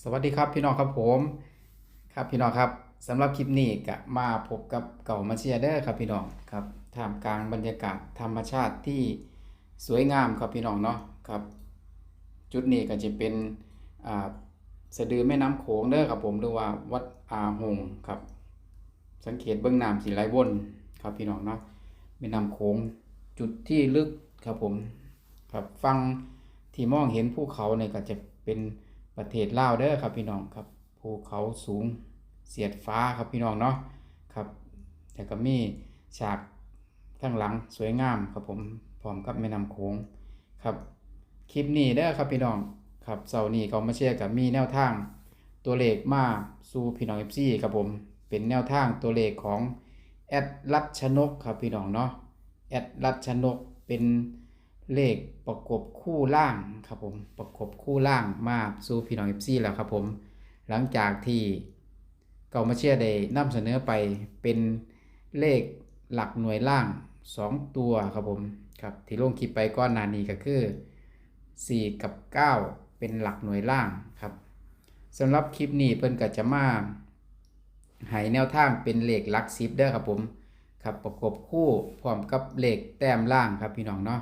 สวัสดีครับพี่น้องครับผมครับพี่น้องครับสำหรับคลิปนี้ก็มาพบกับเก่ามาเชียเด้อครับพี่น้องครับท่ามกลางบรรยากาศธรรมชาติที่สวยงามครับพี่น้องเนาะครับจุดนี้ก็จะเป็นอ่าสะดือแม่น้ำโขงเด้อครับผมหรือว่าวัดอาหงครับ สังเกตเบื้องน้ำสีไหลวนครับพี่น้องเนาะแม่น้ำโขงจุดที่ลึกครับผมครับฟังที่มองเห็นภูเขาเนี่ยก็จะเป็น ประเทศลาวเด้อครับพี่น้องครับภูเขาสูงเสียดฟ้าครับพี่น้องเนาะครับแต่ก็มีฉากข้างหลังสวยงามครับผมพร้อมกับแม่น้ำโขงครับคลิปนี้เด้อครับพี่น้องครับเสาร์นี้ก็มาเชียร์กับมีแนวทางตัวเลขมาสู่พี่น้อง FC ครับผมเป็นแนวทางตัวเลขของแอดรัชนกครับพี่น้องเนาะแอดรัชนกเป็น เลขประกบคู่ล่างครับผมประกบคู่ล่างมาสู่พี่น้อง FC แล้วครับผมหลังจากที่เก่ามาเชียร์ได้นำเสนอไปเป็นเลขหลักหน่วยล่าง 2 ตัวครับผมครับที่ลงคลิปไปก้อนนานี้ก็คือ 4 กับ 9 เป็นหลักหน่วยล่างครับสำหรับคลิปนี้เพิ่นก็จะมาให้แนวทางเป็นเลขหลักสิบเด้อครับผมครับประกบคู่พร้อมกับเลขแต้มล่างครับพี่น้องเนาะ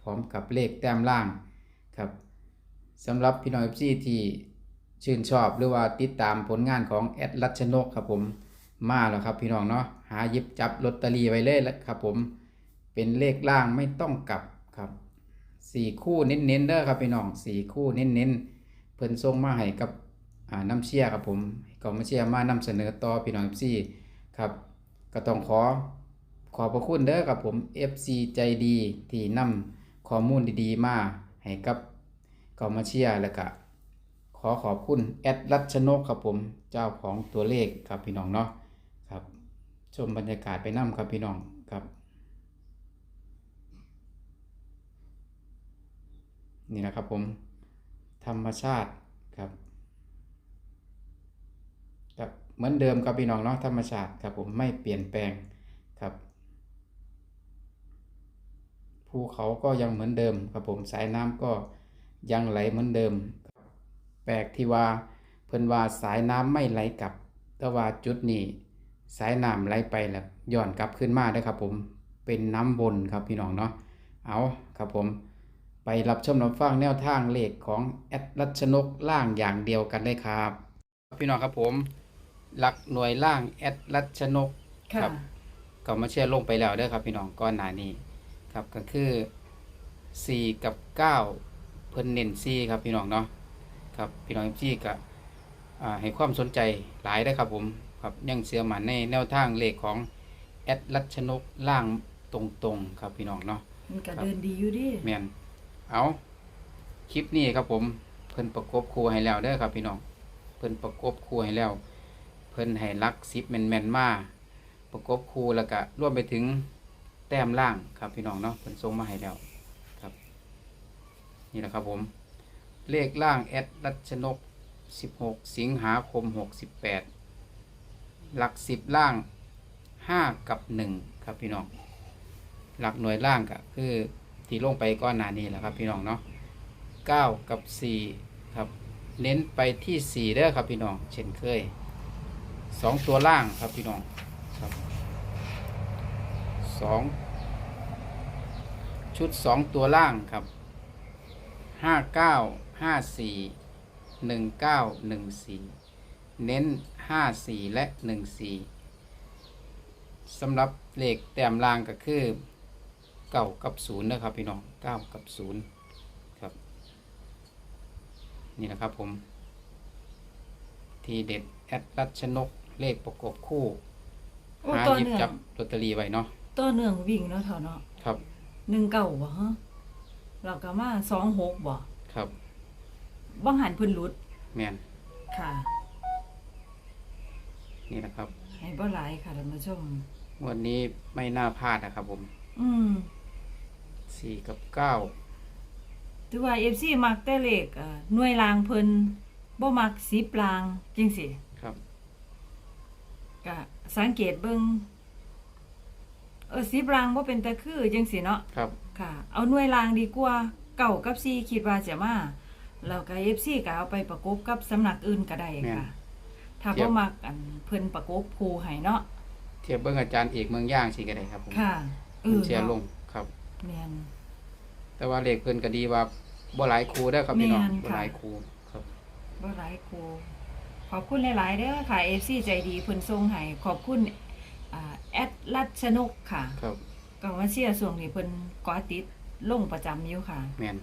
พร้อมกับเลขแต้มล่างครับสำหรับพี่น้อง FC ที่ชื่นชอบหรือว่าติดตามผลงานของแอดรัชนกครับผมมาแล้วครับพี่น้องเนาะหาหยิบจับลอตเตอรี่ไว้เลยแล้วครับผมเป็นเลขล่างไม่ต้องกลับครับสี่คู่เน้นๆเด้อครับพี่น้องสี่คู่เน้นๆเพิ่นส่งมาให้กับน้ำเชียครับผมก็มาเชียมานำเสนอต่อพี่น้อง FC ครับก็ต้องขอขอบพระคุณเด้อครับผม FC ใจดีที่นำ ข้อมูลดีๆ มาให้กับก็มาเชียแล้วก็ขอขอบคุณแอดรัชนกครับผมเจ้าของตัวเลขครับพี่น้องเนาะครับชมบรรยากาศไปนํครับพี่น้องครับ นี่นะครับผมธรรมชาติครับครับเหมือนเดิมครับพี่น้องเนาะธรรมชาติครับผมไม่เปลี่ยนแปลงครับ ภูเขาก็ยังเหมือนเดิมครับผมสายน้ำก็ยังไหลเหมือนเดิม แปลกที่ว่าเพิ่นว่าสายน้ำไม่ไหลกลับ แต่ว่าจุดนี้สายน้ำไหลไปแล้วย้อนกลับขึ้นมาได้อครับผมเป็นน้ำวนครับพี่น้องเนาะเอาครับผมไปรับชมรับฟังแนวทางเลขของแอดรัชนกล่างอย่างเดียวกันเลยครับ พี่น้องครับผม หลักหน่วยล่างแอดรัชนกค่ะครับก็มาเชื่อลงไปแล้วเด้อครับพี่น้องก้อนหนานี้ ครับก็คือ4กับ9เพิ่นเน้น4ครับพี่น้องเนาะครับพี่น้องพี่ก็อ่าให้ความสนใจหลายได้อครับผมครับยังเชื่อมันในแนวทางเลขของแอดรัชนกล่างตรงๆครับพี่น้องเนาะมันก็ครับเดินดีอยู่ดิแมนเอาคลิปนี้ครับผมเพิ่นประกบคู่ให้แล้วเด้อครับพี่น้องเพิ่นประกบคู่ให้แล้ว เพิ่นให้ลักซิปแมนแมนๆมาประกบคู่แล้วก็รวมไปถึง แต้มล่างครับพี่น้องเนาะเพิ่นส่งมาให้แล้วครับนี่แหละครับผม เลขล่างแอดรัชนก 16 สิงหาคม 68 หลักสิบล่าง 5 กับ 1 ครับพี่น้อง หลักหน่วยล่างก็คือที่ลงไปก้อนหนานี้แหละครับพี่น้องเนาะ9 กับ 4 ครับ เน้นไปที่4เด้อครับพี่น้อง เช่นเคย 2 ตัวล่างครับพี่น้อง สองชุด2ตัวล่างครับ5 9 5 4 1 9 1 4เน้น5 4และ1 4สำหรับเลขแต้มล่างก็คือเก้ากับศูนย์นะครับพี่น้องเก้ากับศูนย์ครับ นี่นะครับผม ทีเด็ดแอดรัชนกเลขประกบคู่โอ้หาตัวหยิบเนื่อจับงลอตเตอรี่ไว้เนาะ ตัวเนื่องวิ่งเนาะเท่าเนาะครับ หนึ่งเก่าบ่ฮะเราก็มาสองหกบ่ครับบ้างหันเพิ่นหลุดแมนค่ะนี่นะครับ ให้บ่หลายค่ะท่านผู้ชม วันนี้ไม่น่าพลาดนะครับผมอืมสี่กับเก้าถือว่า FC มักแต่เลขเอ่อหน่วยรางเพิ่นบ่มัก10รางจังซี่ครับ ก็สังเกตเบิ่ง เออ10รางบ่เป็นตะคือจังซี่เนาะครับ ค่ะ เอาหน่วยรางดีกว่าเก่ากับซีคิดว่าจะมาแล้วก็ FC ก็เอาไปประกบกับสำนักอื่นก็ได้แม่นค่ะ ถ้าเทียบ่บมักอันเพิ่นประกบคู่ให้เนาะเทียบเบิ่งอาจารย์เอกเมืองย่างสิก็ได้ครับผมค่ะเอเพิ่นอเชียร์ลเนาะงครับ แม่น แต่ว่าเลขเพิ่นก็ดีว่าบ่หลายครูเด้อครับพี่น้องแม่นบ่ค่ะหลายครูครับ บ่หลายคู่ขอบคุณหลาย ๆเด้อค่ะ FC ใจดีเพิ่นส่งให้ขอบคุณ อ่าแอดรัชนกค่ะครับก็ว่าเสียส่วงนี้เพิ่นเกาะติดลงประจำอยู่ค่ะ แม่น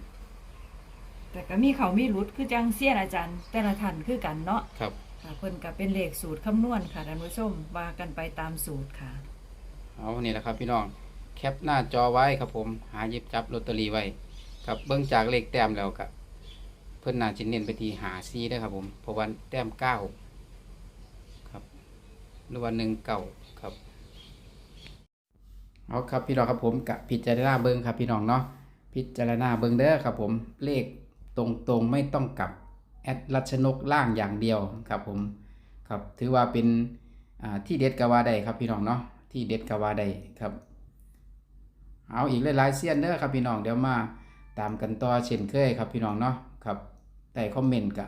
แต่ก็มีเขามีรุดคือจังเสียนอาจารย์ แต่ละท่านคือกันเนาะครับค่ะเพิ่นก็เป็นเลขสูตรคำนวณค่ะท่านผู้ชมว่ากันไปตามสูตรค่ะ เอานี่แหละครับพี่น้องแคปหน้าจอไว้ครับผมหาหยิบจับลอตเตอรี่ไว้ครับเบิ่งจากเลขแต้มแล้วก็เพิ่นน่าจะเน้นไปที่หาซีได้อครับผมเพราะว่าแต้มเก้าครับหรือว่าหนึ่งเก้าครับ เอาครับพี่น้องครับผมกับพิจารณาเบิงครับพี่น้องเนาะพิจารณาเบิงเด้อครับผมเลขตรงๆไม่ต้องกลับแอดรัชนกล่างอย่างเดียวครับผมครับถือว่าเป็นที่เด็ดกว่าใดครับพี่น้องเนาะที่เด็ดกว่าใดครับ เอาอีกหลายๆเสียนเด้อครับพี่น้องเดี๋ยวมาตามกันต่อเช่นเคยครับพี่น้องเนาะครับแต่คอมเมนต์กะ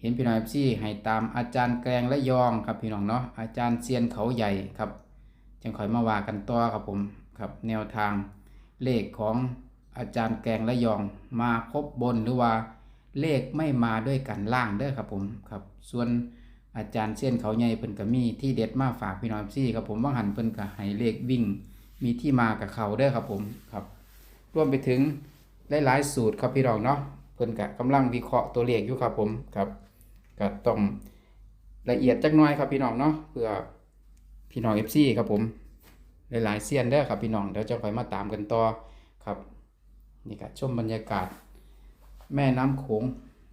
เห็นพี่น้องเอฟซีให้ตามอาจารย์แกรงและยองครับพี่น้องเนาะอาจารย์เซียนเขาใหญ่ครับ จังคอยมาว่ากันต่อครับผมครับแนวทางเลขของอาจารย์แกงและยองมาครบบนหรือว่าเลขไม่มาด้วยกันล่างเด้อครับผมครับส่วนอาจารย์เซียนเขาใหญ่เพิ่นก็มีที่เด็ดมาฝากพี่น้องซี่ครับผมว่าหันเพิ่นก็ให้เลขวิ่งมีที่มากับเขาเด้อครับผมครับรวมไปถึงหลายๆสูตรครับพี่น้องเนาะเพิ่นกะกำลังวิเคราะห์ตัวเลขอยู่ครับผมครับก็ต้องละเอียดจักหน่อยครับพี่น้องเนาะเพื่อ พี่น้อง FC ครับผมหลายๆเซียนเด้อครับพี่น้องเดี๋ยวจะคอยมาตามกันต่อครับนี่ก็ชมบรรยากาศ แม่น้ำโขง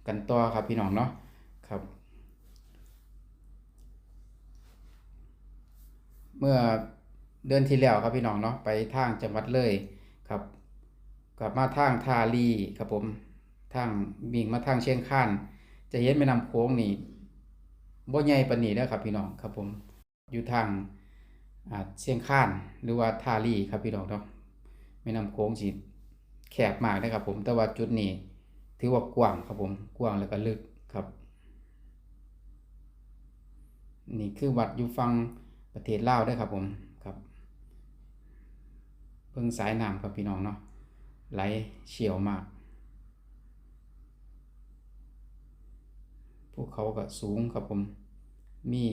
กันต่อครับพี่น้องเนาะครับ เมื่อเดือนที่แล้วครับพี่น้องเนาะไปทางจังหวัดเลยครับ กลับมาทางทาลีครับผมทางวิ่งมาทางเชียงคานจะเห็นแม่น้ำโขงนี่บ่ใหญ่ปานนี้นะครับพี่น้องครับผม อยู่ทางเชียงคานหรือว่าทาลีครับพี่น้องเนาะแม่น้ำโขงสิแคบมากนะครับผมแต่ว่าจุดนี้ถือว่ากว้างครับผมกว้างแล้วก็ลึกครับ นี่คือวัดอยู่ฝั่งประเทศลาวเด้ครับผมครับเพิ่งสายน้ำครับพี่น้องเนาะไหลเชี่ยวมากภูเขาก็สูงครับผมมี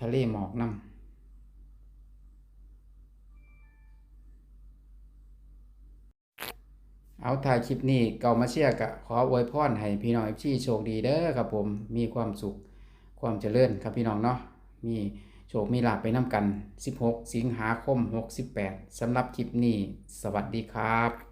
ทะเลหมอกนำเอาถ่ายคลิปนี้เก่ามาเชียร์กะขออวยพรให้พี่น้องเอฟซีโชคดีเด้อครับผมมีความสุขความเจริญครับพี่น้องเนาะมีโชคมีลาภไปน้ำกัน 16 สิงหาคม 68สำหรับคลิปนี้ สวัสดีครับ